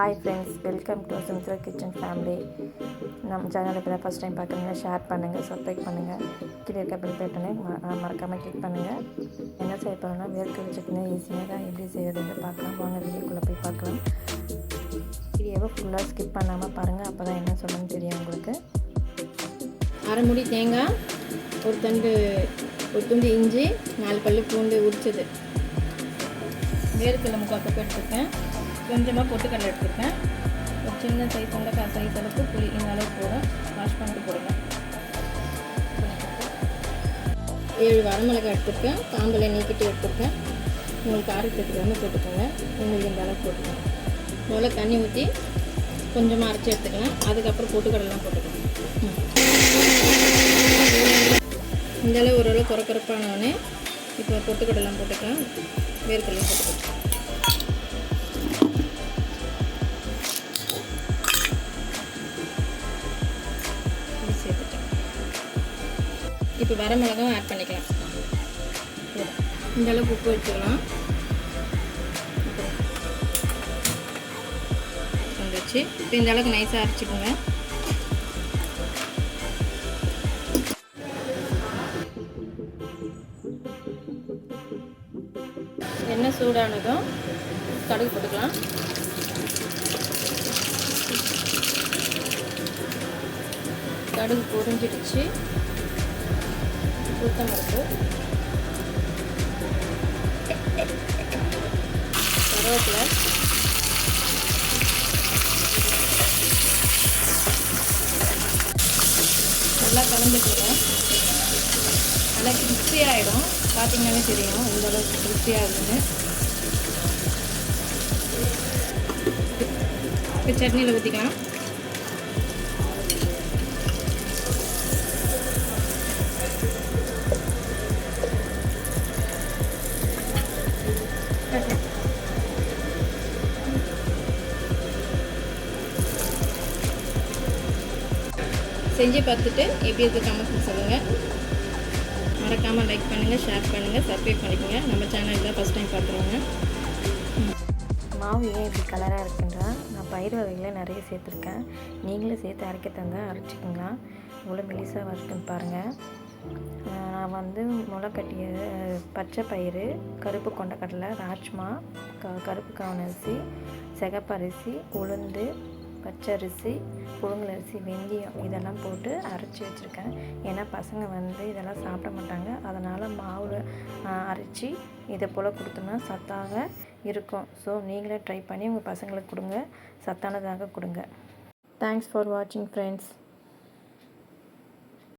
Hi friends welcome to சிம்சர் kitchen family நம்ம channel இப்போ தான் ஃபஸ்ட் டைம் பார்க்குறீங்க ஷேர் பண்ணுங்கள் சப்ஸ்கிரைப் பண்ணுங்கள் கீழே இருக்க பில் பட்டனை மறக்காமல் கிளிக் பண்ணுங்கள் என்ன செய்ய போகிறோம்னா வேர்க்கடலை சட்னி ஈஸியாக தான் எப்படி செய்யறதுன்னு பார்க்கலாம். வாங்க வீடியோக்குள்ளே போய் பார்க்கலாம். வீடியோவை ஃபுல்லாக ஸ்கிப் பண்ணாமல் பாருங்கள் அப்போ தான் என்ன சொல்லணும்னு தெரியும் உங்களுக்கு. அரை முடி தேங்காய் ஒரு தண்டு ஒரு துண்டு இஞ்சி நாலு பல்லு பூண்டு உரிச்சது. வேர்க்கடலை முக்கால் கப் எடுத்துருக்கேன். கொஞ்சமாக பொட்டுக்கடலை எடுத்துருக்கேன். ஒரு சின்ன சைஸ் வெண்டைக்காய் சைஸ் அளவுக்கு புளி இந்த அளவுக்கு போடும் வாஷ் பண்ணிட்டு போடுங்க. ஏழு வரமிளகாய் எடுத்துருக்கேன். காம்பலை நீக்கிட்டு எடுத்துருக்கேன். உங்களுக்கு காரத்துக்கு வந்து போட்டுக்கோங்க. உங்களுக்கு இந்த அளவுக்கு போட்டுக்கோங்க. போல் தண்ணி ஊற்றி கொஞ்சமாக அரைச்சி எடுத்துக்கலாம். அதுக்கப்புறம் பொட்டுக்கடலாம் போட்டுக்கலாம். இந்தளவு இந்த அளவு ஓரளவு குறக்குறப்பானோடனே இப்போ பொட்டுக்கடலாம் போட்டுக்கலாம். வேர்க்கடலாம் போட்டுக்கலாம். இப்போ வர மிளகாவும் ஆட் பண்ணிக்கலாம். இந்தளவுக்கு இந்த அளவுக்கு உப்பு வச்சுக்கலாம். வந்துச்சு இப்போ இந்த அளவுக்கு நைஸாக அரைச்சிக்கோங்க. எண்ணெய் சூடானதும் கடுகு போட்டுக்கலாம். கடுகு பொரிஞ்சிடுச்சு. உளுத்தம்பருப்பு கருவேப்பிலை. நல்லா கலந்துக்கிறோம் நல்லா கிறிஸ்பி ஆகிடும் பார்த்தீங்கன்னாலே தெரியும் இந்த அளவுக்கு கிறிஸ்பி ஆகுதுன்னு இப்போ சட்னியில் ஊற்றிக்கலாம் செஞ்சு பார்த்துட்டு எப்படி இருக்குது கமெண்ட்ஸ் சொல்லுங்கள் மறக்காமல் லைக் பண்ணுங்கள் ஷேர் பண்ணுங்கள் சப்ஸ்கிரைப் பண்ணிக்கோங்க. நம்ம சேனல் தான் ஃபஸ்ட் டைம் பார்க்குறோங்க மாவு ஏன் இப்படி கலராக இருக்குன்றா? நான் பயிர் வகைகளை நிறைய சேர்த்துருக்கேன். நீங்களும் சேர்த்து அரைக்க தங்க அரைச்சிக்கோங்க. இவ்வளோ மெலிசாக வறுக்குன்னு பாருங்கள் நான் வந்து முளைக்கட்டிய பச்சை பயிறு கருப்பு கொண்டக்கடலை ராஜ்மா க கருப்பு கவனரிசி சிகப்பரிசி உளுந்து பச்சரிசி புழுங்கலரிசி வெந்தயம் இதெல்லாம் போட்டு அரைச்சி வச்சுருக்கேன். ஏன்னா பசங்க வந்து இதெல்லாம் சாப்பிட மாட்டாங்க. அதனால் மாவு அரைச்சி இதை போல் கொடுத்தோம்னா சத்தாக இருக்கும். ஸோ நீங்களே ட்ரை பண்ணி உங்கள் பசங்களுக்கு கொடுங்க. சத்தானதாக கொடுங்க. தேங்க்ஸ் ஃபார் வாட்சிங் ஃப்ரெண்ட்ஸ்